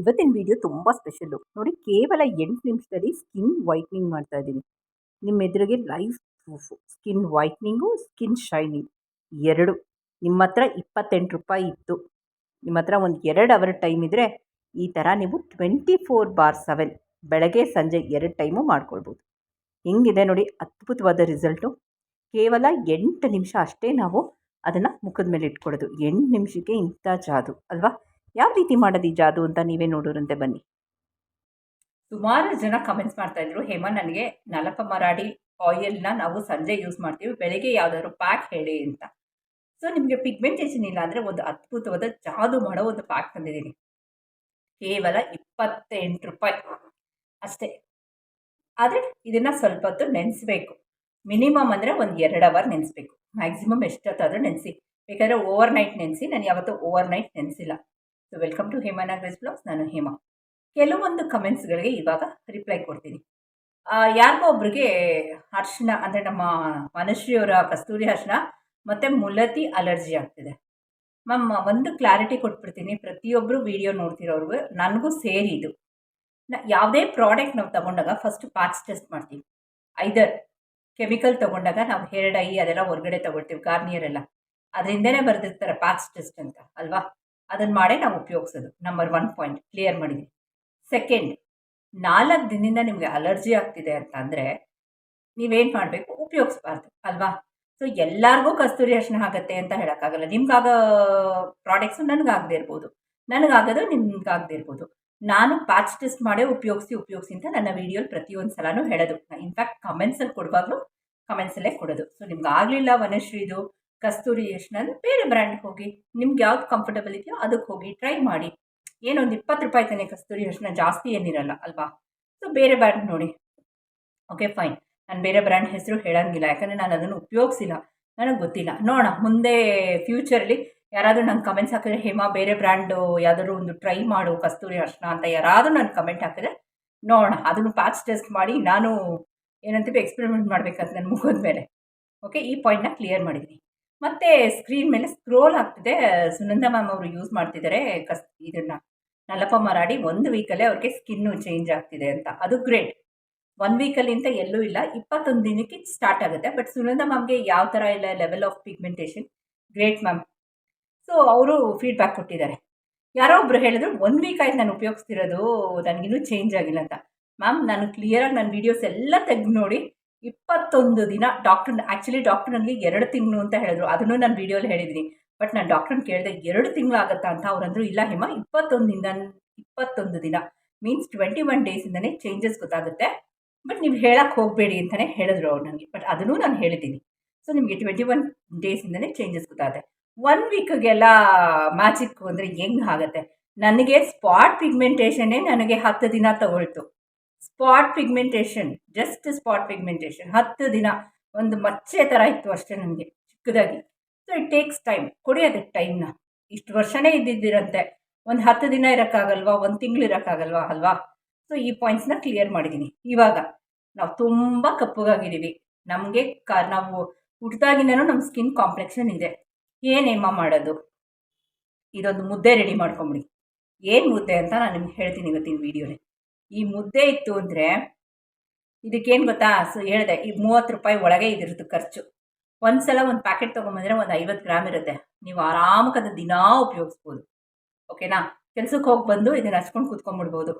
ಇವತ್ತಿನ ವಿಡಿಯೋ ತುಂಬ ಸ್ಪೆಷಲ್ಲು ನೋಡಿ, ಕೇವಲ ಎಂಟು ನಿಮಿಷದಲ್ಲಿ ಸ್ಕಿನ್ ವೈಟ್ನಿಂಗ್ ಮಾಡ್ತಾ ಇದ್ದೀನಿ. ನಿಮ್ಮ ಎದುರಿಗೆ life proof skin whitening skin shining ಎರಡು. ನಿಮ್ಮ ಹತ್ರ ಇಪ್ಪತ್ತೆಂಟು ರೂಪಾಯಿ ಇತ್ತು. ನಿಮ್ಮ ಹತ್ರ ಒಂದು ಎರಡು ಅವರ್ ಟೈಮ್ ಇದ್ದರೆ ಈ ಥರ ನೀವು ಟ್ವೆಂಟಿ ಫೋರ್ ಬಾರ್ ಸೆವೆನ್ ಬೆಳಗ್ಗೆ, ಸಂಜೆ ಎರಡು ಟೈಮು ಮಾಡ್ಕೊಳ್ಬೋದು. ಹೆಂಗಿದೆ ನೋಡಿ, ಅದ್ಭುತವಾದ ರಿಸಲ್ಟು ಕೇವಲ ಎಂಟು ನಿಮಿಷ ಅಷ್ಟೇ ನಾವು ಅದನ್ನು ಮುಖದ ಮೇಲೆ ಇಟ್ಕೊಳ್ಳೋದು. ಎಂಟು ನಿಮಿಷಕ್ಕೆ ಇಂಥ ಜಾದು, ಅಲ್ವಾ? ಯಾವ ರೀತಿ ಮಾಡೋದು ಈ ಜಾದು ಅಂತ ನೀವೇ ನೋಡೋರಂತೆ ಬನ್ನಿ. ಸುಮಾರು ಜನ ಕಮೆಂಟ್ಸ್ ಮಾಡ್ತಾ ಇದ್ರು. ಹೇಮ ನನಗೆ ನಲಪ ಮರಾಡಿ ಆಯಿಲ್ನ ನಾವು ಸಂಜೆ ಯೂಸ್ ಮಾಡ್ತೀವಿ, ಬೆಳಗ್ಗೆ ಯಾವ್ದಾದ್ರು ಪ್ಯಾಕ್ ಹೇಳಿ ಅಂತ. ಸೊ ನಿಮಗೆ ಪಿಗ್ಮೆಂಟೇಷನ್ ಇಲ್ಲ ಅಂದರೆ ಒಂದು ಅದ್ಭುತವಾದ ಜಾದು ಮಾಡೋ ಒಂದು ಪ್ಯಾಕ್ ತಂದಿದ್ದೀನಿ. ಕೇವಲ ಇಪ್ಪತ್ತೆಂಟು ರೂಪಾಯಿ. ಅಷ್ಟೇ. ಆದರೆ ಇದನ್ನು ಸ್ವಲ್ಪ ಹೊತ್ತು ನೆನೆಸ್ಬೇಕು. ಮಿನಿಮಮ್ ಅಂದರೆ ಒಂದು ಎರಡು ಅವರ್ ನೆನೆಸ್ಬೇಕು. ಮ್ಯಾಕ್ಸಿಮಮ್ ಎಷ್ಟೊತ್ತಾದರೂ ನೆನೆಸಿ. ಬೇಕಾದರೆ ಓವರ್ ನೈಟ್ ನೆನೆಸಿ. ನಾನು ಯಾವತ್ತೂ overnight ನೆನೆಸಿಲ್ಲ. So welcome to Hema Nagaraj blogs ನಾನು ಹೇಮಾ. ಕೆಲವೊಂದು ಕಮೆಂಟ್ಸ್ಗಳಿಗೆ ಇವಾಗ ರಿಪ್ಲೈ ಕೊಡ್ತೀನಿ. ಯಾರಿಗೋ ಒಬ್ರಿಗೆ ಅರ್ಶಿನ ಅಂದರೆ ನಮ್ಮ ಮನುಷ್ಯರ ಕಸ್ತೂರಿ ಅರ್ಶಿನ ಮತ್ತು ಮುಲತಿ ಅಲರ್ಜಿ ಆಗ್ತಿದೆ. ಮ್ಯಾಮ್ ಒಂದು ಕ್ಲಾರಿಟಿ ಕೊಟ್ಬಿಡ್ತೀನಿ. ಪ್ರತಿಯೊಬ್ಬರು ವಿಡಿಯೋ ನೋಡ್ತಿರೋರ್ಗು ನನಗೂ ಸೇರಿ ಇದು. ಯಾವುದೇ ಪ್ರಾಡಕ್ಟ್ ನಾವು ತಗೊಂಡಾಗ ಫಸ್ಟ್ ಪ್ಯಾಚ್ ಟೆಸ್ಟ್ ಮಾಡ್ತೀವಿ. ಐದರ್ ಕೆಮಿಕಲ್ ತೊಗೊಂಡಾಗ ನಾವು ಹೇರ್ ಡೈ ಅದೆಲ್ಲ ಹೊರಗಡೆ ತೊಗೊಳ್ತೀವಿ ಗಾರ್ನಿಯರ್ ಎಲ್ಲ. ಅದರಿಂದನೇ ಬರೆದಿರ್ತಾರೆ ಪ್ಯಾಚ್ ಟೆಸ್ಟ್ ಅಂತ, ಅಲ್ವಾ? ಅದನ್ನು ಮಾಡೇ ನಾವು ಉಪಯೋಗಿಸೋದು. ನಂಬರ್ ಒನ್ ಪಾಯಿಂಟ್ ಕ್ಲಿಯರ್ ಮಾಡಿದ್ವಿ ಸೆಕೆಂಡ್ ನಾಲ್ಕು ದಿನದಿಂದ ನಿಮಗೆ ಅಲರ್ಜಿ ಆಗ್ತಿದೆ ಅಂತ ಅಂದರೆ ನೀವೇನು ಮಾಡಬೇಕು? ಉಪಯೋಗಿಸ್ಬಾರ್ದು, ಅಲ್ವಾ? ಸೊ ಎಲ್ಲರಿಗೂ ಕಸ್ತೂರಿ ಅರ್ಶಿನ ಆಗುತ್ತೆ ಅಂತ ಹೇಳೋಕ್ಕಾಗಲ್ಲ. ನಿಮ್ಗಾಗೋ ಪ್ರಾಡಕ್ಟ್ಸು ನನಗಾಗದೇ ಇರ್ಬೋದು. ನನಗಾಗೋದು ನಿಮ್ಗಾಗದೇ ಇರ್ಬೋದು. ನಾನು ಪ್ಯಾಚ್ ಟೆಸ್ಟ್ ಮಾಡೇ ಉಪಯೋಗಿಸಿ ಉಪಯೋಗಿಸಿ ಅಂತ ನನ್ನ ವೀಡಿಯೋಲಿ ಪ್ರತಿಯೊಂದು ಸಲನೂ ಹೇಳೋದು. ಇನ್ಫ್ಯಾಕ್ಟ್ ಕಮೆಂಟ್ಸಲ್ಲಿ ಕೊಡುವಾಗಲೂ ಕಮೆಂಟ್ಸಲ್ಲೇ ಕೊಡೋದು. ಸೊ ನಿಮ್ಗೆ ಆಗಲಿಲ್ಲ ವನಶ್ರೀದು ಕಸ್ತೂರಿ ಅರ್ಶಿನ ಬೇರೆ ಬ್ರ್ಯಾಂಡ್ಗೆ ಹೋಗಿ, ನಿಮ್ಗೆ ಯಾವ್ದು ಕಂಫರ್ಟಬಲ್ ಇದೆಯೋ ಅದಕ್ಕೆ ಹೋಗಿ ಟ್ರೈ ಮಾಡಿ. ಏನೊಂದು ಇಪ್ಪತ್ತು ರೂಪಾಯಿ ತಾನೆ ಕಸ್ತೂರಿ ಯಶ್ನ ಜಾಸ್ತಿ ಏನಿರಲ್ಲ ಅಲ್ವಾ? ಸೊ ಬೇರೆ ಬ್ರ್ಯಾಂಡ್ ನೋಡಿ. ಓಕೆ ಫೈನ್ ನಾನು ಬೇರೆ ಬ್ರ್ಯಾಂಡ್ ಹೆಸರು ಹೇಳೋಂಗಿಲ್ಲ, ಯಾಕಂದರೆ ನಾನು ಅದನ್ನು ಉಪಯೋಗಿಸಿಲ್ಲ. ನನಗೆ ಗೊತ್ತಿಲ್ಲ. ನೋಡೋಣ, ಮುಂದೆ ಫ್ಯೂಚರಲ್ಲಿ ಯಾರಾದರೂ ನಂಗೆ ಕಮೆಂಟ್ಸ್ ಹಾಕಿದ್ರೆ, ಹೇಮಾ, ಬೇರೆ ಬ್ರ್ಯಾಂಡು ಯಾವ್ದಾದ್ರು ಒಂದು ಟ್ರೈ ಮಾಡು ಕಸ್ತೂರಿ ಅರ್ಶನ ಅಂತ ಯಾರಾದರೂ ನನ್ನ ಕಮೆಂಟ್ ಹಾಕಿದ್ರೆ, ನೋಡೋಣ. ಅದನ್ನು ಪ್ಯಾಚ್ ಟೆಸ್ಟ್ ಮಾಡಿ ನಾನು ಏನಂತೀವಿ ಎಕ್ಸ್ಪೆರಿಮೆಂಟ್ ಮಾಡಬೇಕಂತ ನನ್ನ ಮುಖದ ಮೇಲೆ. ಓಕೆ ಈ ಪಾಯಿಂಟ್ನ ಕ್ಲಿಯರ್ ಮಾಡಿದ್ದೀನಿ. ಮತ್ತು ಸ್ಕ್ರೀನ್ ಮೇಲೆ ಸ್ಕ್ರೋಲ್ ಆಗ್ತಿದೆ ಸುನಂದ ಮ್ಯಾಮ್ ಅವರು ಯೂಸ್ ಮಾಡ್ತಿದ್ದಾರೆ. ಕಸ್, ಇದನ್ನು ನಲಪ ಮರಾಡಿ ಒಂದು ವೀಕಲ್ಲೇ ಅವ್ರಿಗೆ ಸ್ಕಿನ್ನು ಚೇಂಜ್ ಆಗ್ತಿದೆ ಅಂತ. ಅದು ಗ್ರೇಟ್ ಒನ್ ವೀಕಲ್ಲಿಂತ ಎಲ್ಲೂ ಇಲ್ಲ. ಇಪ್ಪತ್ತೊಂದು ದಿನಕ್ಕೆ ಸ್ಟಾರ್ಟ್ ಆಗುತ್ತೆ. ಬಟ್ ಸುನಂದ ಮ್ಯಾಮ್ಗೆ ಯಾವ ಥರ ಇಲ್ಲ level of pigmentation great ma'am so ಅವರು ಫೀಡ್ಬ್ಯಾಕ್ ಕೊಟ್ಟಿದ್ದಾರೆ. ಯಾರೋ ಒಬ್ರು ಹೇಳಿದ್ರು ಒನ್ ವೀಕ್ ಆಯ್ತು ನಾನು ಉಪಯೋಗಿಸ್ತಿರೋದು. ನನಗಿನ್ನೂ ಚೇಂಜ್ ಆಗಿಲ್ಲ ಅಂತ. ಮ್ಯಾಮ್ ನಾನು ಕ್ಲಿಯರಾಗಿ ನನ್ನ ವೀಡಿಯೋಸ್ ಎಲ್ಲ ತೆಗೆದು ನೋಡಿ ಇಪ್ಪತ್ತೊಂದು ದಿನ ಡಾಕ್ಟರ್ ಆ್ಯಕ್ಚುಲಿ ಡಾಕ್ಟರ್ ನನಗೆ ಎರಡು ತಿಂಗಳು ಅಂತ ಹೇಳಿದ್ರು. ಅದನ್ನು ನಾನು ವೀಡಿಯೋಲಿ ಹೇಳಿದ್ದೀನಿ ಬಟ್ ನಾನು ಡಾಕ್ಟ್ರನ್ನ ಕೇಳಿದೆ ಎರಡು ತಿಂಗಳು ಆಗುತ್ತಾ ಅಂತ ಅವರಂದ್ರು ಇಲ್ಲ ಹೇಮ, ಇಪ್ಪತ್ತೊಂದಿಂದ ಇಪ್ಪತ್ತೊಂದು ದಿನ. ಮೀನ್ಸ್ ಟ್ವೆಂಟಿ ಒನ್ ಡೇಸಿಂದನೇ ಚೇಂಜಸ್ ಗೊತ್ತಾಗುತ್ತೆ. ಬಟ್ ನೀವು ಹೇಳಕ್ಕೆ ಹೋಗಬೇಡಿ ಅಂತಲೇ ಹೇಳಿದ್ರು ಅವ್ರು ನನಗೆ ಬಟ್ ಅದನ್ನು ನಾನು ಹೇಳಿದ್ದೀನಿ ಸೊ ನಿಮಗೆ ಟ್ವೆಂಟಿ ಒನ್ ಡೇಸಿಂದನೇ ಚೇಂಜಸ್ ಗೊತ್ತಾಗುತ್ತೆ. ಒನ್ ವೀಕ್ಗೆಲ್ಲ ಮ್ಯಾಜಿಕ್ ಅಂದರೆ ಹೆಂಗೆ ಆಗುತ್ತೆ? ನನಗೆ ಸ್ಪಾಟ್ ಪಿಗ್ಮೆಂಟೇಷನ್ನೇ ನನಗೆ ಹತ್ತು ದಿನ ತಗೊಳ್ತು. Spot pigmentation just spot pigmentation ಹತ್ತು ದಿನ ಒಂದು ಮಚ್ಚೆ ಥರ ಇತ್ತು ಅಷ್ಟೇ ನನಗೆ ಚಿಕ್ಕದಾಗಿ. ಸೊ ಇಟ್ ಟೇಕ್ಸ್ ಟೈಮ್ ಕೊಡಿ ಅದಕ್ಕೆ ಟೈಮ್ನ ಇಷ್ಟು ವರ್ಷನೇ ಇದ್ದಿದ್ದಿರಂತೆ. ಒಂದು ಹತ್ತು ದಿನ ಇರೋಕ್ಕಾಗಲ್ವಾ? ಒಂದು ತಿಂಗಳು ಇರೋಕ್ಕಾಗಲ್ವಾ? ಅಲ್ವಾ? ಸೊ ಈ ಪಾಯಿಂಟ್ಸ್ನ ಕ್ಲಿಯರ್ ಮಾಡಿದ್ದೀನಿ ಇವಾಗ ನಾವು ತುಂಬ ಕಪ್ಪಗಾಗಿದ್ದೀವಿ. ನಮಗೆ ಕ, ನಾವು ಹುಟ್ಟಿದಾಗಿನೂ ನಮ್ಮ ಸ್ಕಿನ್ ಕಾಂಪ್ಲೆಕ್ಷನ್ ಇದೆ. ಏನೇಮ ಮಾಡೋದು? ಇದೊಂದು ಮುದ್ದೆ ರೆಡಿ ಮಾಡ್ಕೊಂಬಿಡಿ. ಏನು ಮುದ್ದೆ ಅಂತ ನಾನು ನಿಮ್ಗೆ ಹೇಳ್ತೀನಿ ಇವತ್ತಿನ ವೀಡಿಯೋಲಿ ಈ ಮುದ್ದೆ ಇತ್ತು ಅಂದರೆ ಇದಕ್ಕೇನು ಗೊತ್ತಾ? ಸೊ ಹೇಳಿದೆ, ಈ ಮೂವತ್ತು ರೂಪಾಯಿ ಒಳಗೆ ಇದಿರುತ್ತೆ ಖರ್ಚು. ಒಂದು ಸಲ ಒಂದು ಪ್ಯಾಕೆಟ್ ತೊಗೊಂಬಂದರೆ ಒಂದು ಐವತ್ತು ಗ್ರಾಮ್ ಇರುತ್ತೆ. ನೀವು ಆರಾಮಕ್ಕೆ ಅದನ್ನು ದಿನಾ ಉಪಯೋಗಿಸ್ಬೋದು. ಓಕೆನಾ? ಕೆಲ್ಸಕ್ಕೆ ಹೋಗಿ ಬಂದು ಇದನ್ನು ಹಚ್ಕೊಂಡು ಕೂತ್ಕೊಂಡ್ಬಿಡ್ಬೋದು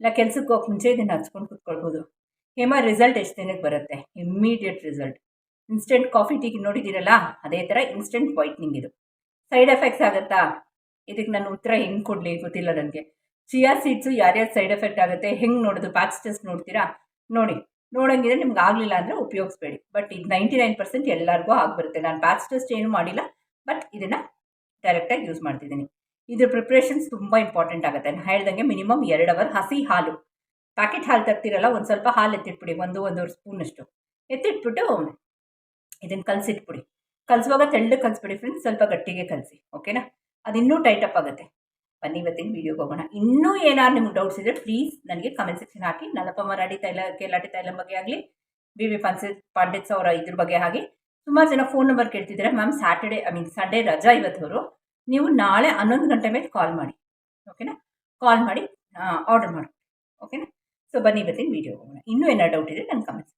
ಇಲ್ಲ ಕೆಲ್ಸಕ್ಕೆ ಹೋಗಿ ಮುಂಚೆ ಇದನ್ನು ಹಚ್ಕೊಂಡು ಕೂತ್ಕೊಳ್ಬೋದು. ಹೇಮ ರಿಸಲ್ಟ್ ಎಷ್ಟು ದಿನಕ್ಕೆ ಬರುತ್ತೆ? ಇಮ್ಮಿಡಿಯೇಟ್ ರಿಸಲ್ಟ್ ಇನ್ಸ್ಟೆಂಟ್ ಕಾಫಿ ಟೀಗೆ ನೋಡಿದ್ದೀರಲ್ಲ ಅದೇ ಥರ ಇನ್ಸ್ಟೆಂಟ್ ವೈಟ್ನಿಂಗ್ ಇದು. ಸೈಡ್ ಎಫೆಕ್ಟ್ಸ್ ಆಗುತ್ತಾ? ಇದಕ್ಕೆ ನಾನು ಉತ್ತರ ಹೆಂಗೆ ಕೊಡಲಿ? ಗೊತ್ತಿಲ್ಲ ನನಗೆ. ಚಿಯಾ ಸೀಡ್ಸು ಯಾರ್ಯಾರು ಸೈಡ್ ಎಫೆಕ್ಟ್ ಆಗುತ್ತೆ, ಹೆಂಗೆ ನೋಡೋದು ಪ್ಯಾಕ್ಸ್ ಟೆಸ್ಟ್ ನೋಡ್ತೀರಾ? ನೋಡಿ, ನೋಡೋಂಗಿದ್ರೆ ನಿಮ್ಗೆ ಆಗಲಿಲ್ಲ ಅಂದರೆ ಉಪಯೋಗಿಸ್ಬೇಡಿ. ಬಟ್ ಇದು ನೈಂಟಿ ನೈನ್ ಪರ್ಸೆಂಟ್ ಎಲ್ಲರಿಗೂ ಆಗಿಬರುತ್ತೆ. ನಾನು ಪ್ಯಾಚ್ ಟೆಸ್ಟ್ ಏನು ಮಾಡಿಲ್ಲ, ಬಟ್ ಇದನ್ನು ಡೈರೆಕ್ಟಾಗಿ ಯೂಸ್ ಮಾಡ್ತಿದ್ದೀನಿ. ಇದ್ರ ಪ್ರಿಪ್ರೇಷನ್ಸ್ ತುಂಬ ಇಂಪಾರ್ಟೆಂಟ್ ಆಗುತ್ತೆ. ನಾನು ಹೇಳ್ದಂಗೆ ಮಿನಿಮಮ್ ಎರಡು ಅವರ್ ಹಸಿ ಹಾಲು. ಪ್ಯಾಕೆಟ್ ಹಾಲು ತರ್ತಿರಲ್ಲ, ಒಂದು ಸ್ವಲ್ಪ ಹಾಲು ಎತ್ತಿಟ್ಬಿಡಿ, ಒಂದು ಒಂದೂವರೆ ಸ್ಪೂನಷ್ಟು ಎತ್ತಿಟ್ಬಿಟ್ಟು ಇದನ್ನು ಕಲಸಿಟ್ಬಿಡಿ. ಕಲಿಸುವಾಗ ತೆಳ್ಳಗೆ ಕಲಿಸ್ಬಿಡಿ ಫ್ರೆಂಡ್ಸ್ ಸ್ವಲ್ಪ ಗಟ್ಟಿಗೆ ಕಲಸಿ ಓಕೆನಾ ಅದು ಇನ್ನೂ ಟೈಟಪ್ ಆಗುತ್ತೆ. ಬನ್ನಿ, ಇವತ್ತಿನ ವೀಡಿಯೋಗೆ ಹೋಗೋಣ. ಇನ್ನೂ ಏನಾದ್ರು ನಿಮ್ಗೆ ಡೌಟ್ಸ್ ಇದ್ದರೆ ಪ್ಲೀಸ್ ನನಗೆ ಕಮೆಂಟ್ ಸೆಕ್ಷನ್ ಹಾಕಿ. ನಲಪ ಮರಾಠಿ ತೈಲ ಕೇಲಾಟಿ ತೈಲಂ ಬಗ್ಗೆ ಆಗಲಿ ಬಿ ವಿ ಪಂಡಿತ್ ಪಂಡಿತ್ಸ್ ಅವರ ಇದ್ರ ಬಗ್ಗೆ ಆಗಿ ಸುಮಾರು ಜನ ಫೋನ್ ನಂಬರ್ ಕೇಳ್ತಿದ್ದಾರೆ ma'am Saturday I mean Sunday ರಜಾ ಇವತ್ತವರು. ನೀವು ನಾಳೆ ಹನ್ನೊಂದು ಗಂಟೆ ಮೇಲೆ ಕಾಲ್ ಮಾಡಿ. ಓಕೆನಾ ಕಾಲ್ ಮಾಡಿ ಆರ್ಡರ್ ಮಾಡಿ. ಓಕೆನಾ ಸೊ ಬನ್ನಿ, ಇವತ್ತಿನ ವಿಡಿಯೋ ಹೋಗೋಣ. ಇನ್ನೂ ಏನಾದ್ರು ಡೌಟ್ ಇದೆ ನನ್ನ ಕಮೆಂಟ್ಸ್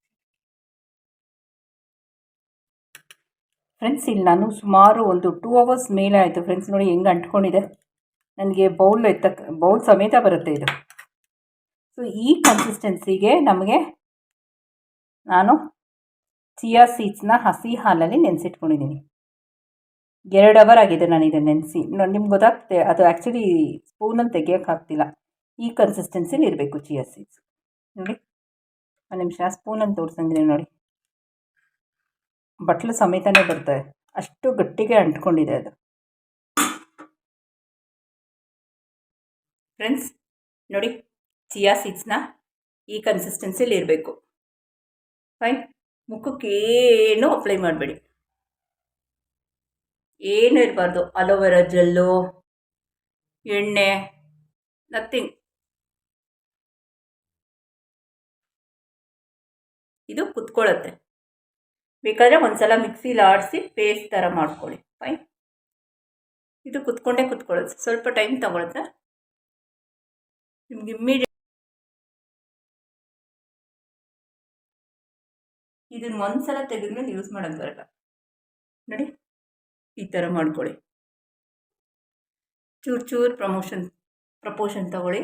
ಫ್ರೆಂಡ್ಸ್ ಇಲ್ಲಿ ನಾನು ಸುಮಾರು ಒಂದು ಟೂ ಅವರ್ಸ್ ಮೇಲೆ ಆಯಿತು. ಫ್ರೆಂಡ್ಸ್ ನೋಡಿ ಹೆಂಗೆ ಅಂಟ್ಕೊಂಡಿದೆ. ನನಗೆ ಬೌಲ್ ಎತ್ತಕ್ಕೆ ಬೌಲ್ ಸಮೇತ ಬರುತ್ತೆ ಇದು. ಸೊ ಈ ಕನ್ಸಿಸ್ಟೆನ್ಸಿಗೆ ನಮಗೆ ನಾನು ಚಿಯಾ ಸೀಡ್ಸ್ನ ಹಸಿ ಹಾಲಲ್ಲಿ ನೆನೆಸಿಟ್ಕೊಂಡಿದ್ದೀನಿ ಎರಡು ಅವರ್ ಆಗಿದೆ ನಾನು ಇದನ್ನು ನೆನೆಸಿ. ನಿಮ್ಗೆ ಗೊತ್ತಾಗ್ತದೆ ಅದು ಆ್ಯಕ್ಚುಲಿ ಸ್ಪೂನಲ್ಲಿ ತೆಗಿಯೋಕ್ಕಾಗ್ತಿಲ್ಲ ಈ ಕನ್ಸಿಸ್ಟೆನ್ಸಿಲಿ ಇರಬೇಕು ಚಿಯಾ ಸೀಡ್ಸ್ ನೋಡಿ. ಒಂದು ನಿಮಿಷ ಸ್ಪೂನಲ್ಲಿ ತೋರಿಸಂಗಿದೆ ನೋಡಿ. ಬಟ್ಲು ಸಮೇತನೇ ಬರ್ತದೆ. ಅಷ್ಟು ಗಟ್ಟಿಗೆ ಅಂಟ್ಕೊಂಡಿದೆ ಅದು. ಫ್ರೆಂಡ್ಸ್ ನೋಡಿ, ಚಿಯಾ ಸೀಡ್ಸ್ನ ಈ ಕನ್ಸಿಸ್ಟೆನ್ಸಿಲಿ ಇರಬೇಕು. ಫೈನ್ ಮುಖಕ್ಕೇನು ಅಪ್ಲೈ ಮಾಡಬೇಡಿ. ಏನೂ ಇರಬಾರ್ದು. ಅಲೋವೆರಾ ಜೆಲ್ಲು ಎಣ್ಣೆ ನಥಿಂಗ್ ಇದು ಕುತ್ಕೊಳ್ಳುತ್ತೆ ಬೇಕಾದರೆ ಒಂದ್ಸಲ ಮಿಕ್ಸಿಲಿ ಆಡಿಸಿ ಪೇಸ್ಟ್ ಥರ ಮಾಡ್ಕೊಳ್ಳಿ. ಫೈನ್ ಇದು ಕುತ್ಕೊಂಡೇ ಕುತ್ಕೊಳ್ಳುತ್ತೆ. ಸ್ವಲ್ಪ ಟೈಮ್ ತಗೊಳುತ್ತೆ ನಿಮ್ಗೆ ಇಮ್ಮಿಡಿಯೇಟ್ ಇದನ್ನು ಒಂದ್ಸಲ ತೆಗೆದ್ಮೇಲೆ ಯೂಸ್ ಮಾಡೋಕ್ಕೆ ಬರಲ್ಲ. ನೋಡಿ, ಈ ಥರ ಮಾಡ್ಕೊಳ್ಳಿ. ಚೂರು ಚೂರು ಪ್ರಮೋಷನ್ ಪ್ರಪೋಷನ್ ತಗೊಳ್ಳಿ.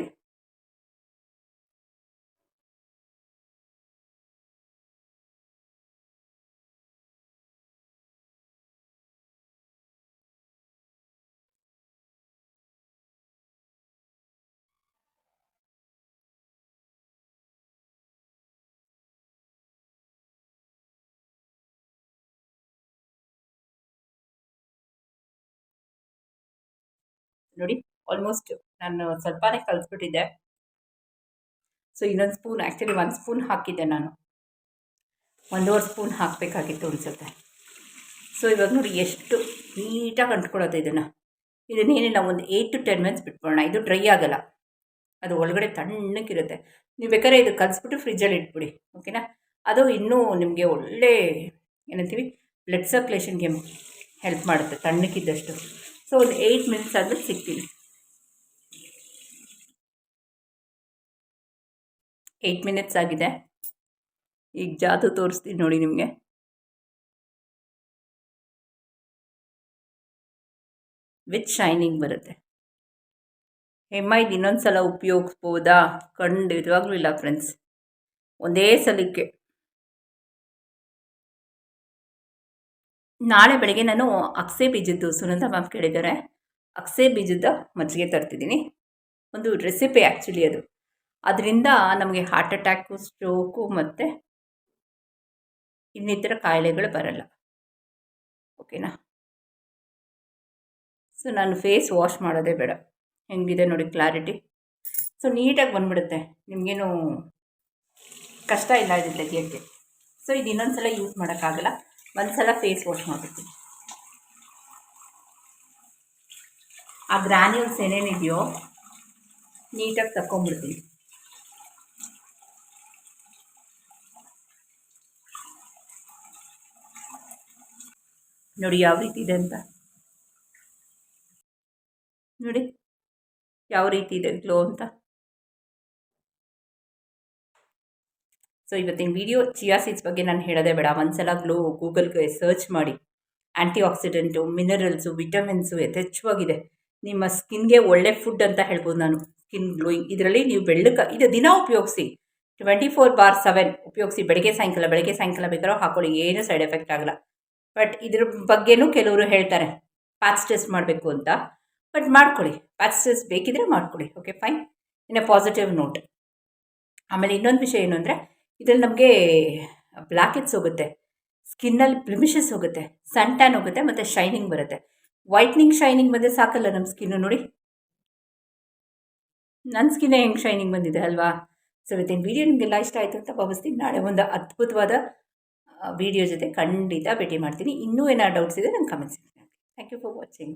ನೋಡಿ ಆಲ್ಮೋಸ್ಟ್ ನಾನು ಸ್ವಲ್ಪನೇ ಕಲಿಸ್ಬಿಟ್ಟಿದ್ದೆ ಸೊ ಇನ್ನೊಂದು ಸ್ಪೂನ್ ಆ್ಯಕ್ಚುಲಿ ಒಂದು ಸ್ಪೂನ್ ಹಾಕಿದ್ದೆ ನಾನು. ಒಂದೂವರೆ ಸ್ಪೂನ್ ಹಾಕಬೇಕಾಗಿತ್ತು ಅನಿಸುತ್ತೆ. ಸೊ ಇವಾಗ ನೋಡಿ ಎಷ್ಟು ನೀಟಾಗಿ ಅಂಟ್ಕೊಳ್ಳೋದು ಇದನ್ನು. ಇದನ್ನೇನಿಲ್ಲ ಒಂದು ಏಯ್ಟ್ ಟು ಟೆನ್ ಮಿನಿಟ್ಸ್ ಬಿಟ್ಬಿಡೋಣ. ಇದು ಡ್ರೈ ಆಗೋಲ್ಲ. ಅದು ಒಳಗಡೆ ತಣ್ಣಕ್ಕಿರುತ್ತೆ ನೀವು ಬೇಕಾದ್ರೆ ಇದು ಕಲಿಸ್ಬಿಟ್ಟು ಫ್ರಿಜ್ಜಲ್ಲಿ ಇಟ್ಬಿಡಿ ಓಕೆನಾ ಅದು ಇನ್ನೂ ನಿಮಗೆ ಒಳ್ಳೆ ಏನಂತೀವಿ ಬ್ಲಡ್ ಸರ್ಕ್ಯುಲೇಷನ್ಗೆ ಹೆಲ್ಪ್ ಮಾಡುತ್ತೆ ತಣ್ಣಕ್ಕಿದ್ದಷ್ಟು ಸೊ ಒಂದು ಏಯ್ಟ್ ಮಿನಿಟ್ಸ್ ಆದರೆ ಸಿಗ್ತೀನಿ ಏಯ್ಟ್ ಮಿನಿಟ್ಸ್ ಆಗಿದೆ. ಈಗ ಜಾದು ತೋರಿಸ್ತೀನಿ ನೋಡಿ ನಿಮಗೆ. ವಿತ್ ಶೈನಿಂಗ್ ಬರುತ್ತೆ. ಹೆಮ್ಮೈದು ಇನ್ನೊಂದು ಸಲ ಉಪಯೋಗಿಸ್ಬೋದಾ? ಖಂಡಿತವಾಗ್ಲೂ ಇಲ್ಲ ಫ್ರೆಂಡ್ಸ್ ಒಂದೇ ಸಲಕ್ಕೆ. ನಾಳೆ ಬೆಳಗ್ಗೆ ನಾನು ಅಕ್ಸೆ ಬೀಜದ್ದು ಸುನಂದ ಮ್ಯಾಮ್ ಕೇಳಿದ್ದಾರೆ. ಅಕ್ಸೆ ಬೀಜದ ಮಜ್ಜಿಗೆ ತರ್ತಿದ್ದೀನಿ. ಒಂದು ರೆಸಿಪಿ ಆ್ಯಕ್ಚುಲಿ ಅದು. ಅದರಿಂದ ನಮಗೆ ಹಾರ್ಟ್ ಅಟ್ಯಾಕು ಸ್ಟ್ರೋಕು ಮತ್ತು ಇನ್ನಿತರ ಕಾಯಿಲೆಗಳು ಬರಲ್ಲ. ಓಕೆನಾ ಸೊ ನಾನು ಫೇಸ್ ವಾಶ್ ಮಾಡೋದೇ ಬೇಡ. ಹೆಂಗಿದೆ ನೋಡಿ ಕ್ಲಾರಿಟಿ ಸೊ ನೀಟಾಗಿ ಬಂದ್ಬಿಡುತ್ತೆ. ನಿಮಗೇನು ಕಷ್ಟ ಇಲ್ಲ ಇದು ತೆಗಿಯೋಕ್ಕೆ ಸೊ ಇದು ಇನ್ನೊಂದು ಸಲ ಯೂಸ್ ಮಾಡೋಕ್ಕಾಗಲ್ಲ. ಒಂದು ಸಲ ಫೇಸ್ ವಾಶ್ ಮಾಡ್ಬಿಡ್ತೀನಿ. ಆ ಗ್ರಾನ್ಯೂಲ್ಸ್ ಏನೇನಿದೆಯೋ ನೀಟಾಗಿ ತಗೊಂಬಿಡ್ತೀನಿ ನೋಡಿ ಯಾವ ರೀತಿ ಇದೆ ಅಂತ. ನೋಡಿ, ಯಾವ ರೀತಿ ಇದೆ ಗ್ಲೋ ಅಂತ. ಸೊ ಇವತ್ತಿನ ವಿಡಿಯೋ ಚಿಯಾ ಸೀಡ್ಸ್ ಬಗ್ಗೆ ನಾನು ಹೇಳೋದೇ ಬೇಡ. ಒಂದ್ಸಲ ಗ್ಲೋ ಗೂಗಲ್ಗೆ ಸರ್ಚ್ ಮಾಡಿ. ಆ್ಯಂಟಿ ಆಕ್ಸಿಡೆಂಟು ಮಿನರಲ್ಸು ವಿಟಮಿನ್ಸು ಯಥೇಚ್ಛವಾಗಿದೆ. ನಿಮ್ಮ ಸ್ಕಿನ್ಗೆ ಒಳ್ಳೆ ಫುಡ್ ಅಂತ ಹೇಳ್ಬೋದು ನಾನು. ಸ್ಕಿನ್ ಗ್ಲೋಯಿಂಗ್ ಇದರಲ್ಲಿ ನೀವು ಬೆಳ್ಳಕ್ಕೆ ಇದು ದಿನ ಉಪಯೋಗಿಸಿ. ಟ್ವೆಂಟಿ ಫೋರ್ ಬಾರ್ ಸೆವೆನ್ ಉಪಯೋಗಿಸಿ. ಬೆಳಗ್ಗೆ, ಸಾಯಂಕಾಲ ಬೆಳಗ್ಗೆ, ಸಾಯಂಕಾಲ ಬೇಕಾದ್ರೂ ಹಾಕೊಳ್ಳಿ. ಏನು ಸೈಡ್ ಎಫೆಕ್ಟ್ ಆಗಲ್ಲ. ಬಟ್ ಇದ್ರ ಬಗ್ಗೆನೂ ಕೆಲವರು ಹೇಳ್ತಾರೆ. ಪ್ಯಾಚ್ ಟೆಸ್ಟ್ ಮಾಡಬೇಕು ಅಂತ. ಬಟ್ ಮಾಡ್ಕೊಳ್ಳಿ. ಪ್ಯಾಚ್ ಟೆಸ್ಟ್ ಬೇಕಿದ್ರೆ ಮಾಡ್ಕೊಳ್ಳಿ. Okay fine in a positive note ಆಮೇಲೆ ಇನ್ನೊಂದು ವಿಷಯ ಏನು ಅಂದರೆ ಇದರಲ್ಲಿ ನಮಗೆ ಬ್ಲ್ಯಾಕೆಟ್ಸ್ ಹೋಗುತ್ತೆ ಸ್ಕಿನ್ನಲ್ಲಿ ಪ್ಲಿಮಿಷಸ್ ಹೋಗುತ್ತೆ ಸನ್ ಟ್ಯಾನ್ ಹೋಗುತ್ತೆ ಮತ್ತು ಶೈನಿಂಗ್ ಬರುತ್ತೆ. ವೈಟ್ನಿಂಗ್ ಶೈನಿಂಗ್ ಬಂದರೆ ಸಾಕಲ್ಲ ನಮ್ಮ ಸ್ಕಿನ್ನು ನೋಡಿ? ನನ್ನ ಸ್ಕಿನ್ನೇ ಹೆಂಗೆ ಶೈನಿಂಗ್ ಬಂದಿದೆ ಅಲ್ವಾ? ಸೊ ಇವತ್ತಿನ ವೀಡಿಯೋ ನಿಮಗೆಲ್ಲ ಇಷ್ಟ ಆಯಿತು ಅಂತ ಭಾವಿಸ್ತೀನಿ. ನಾಳೆ ಒಂದು ಅದ್ಭುತವಾದ ವಿಡಿಯೋ ಜೊತೆ ಖಂಡಿತ ಭೇಟಿ ಮಾಡ್ತೀನಿ. ಇನ್ನೂ ಏನಾದ್ರು ಡೌಟ್ಸ್ ಇದೆ ನಂಗೆ comments thank you for watching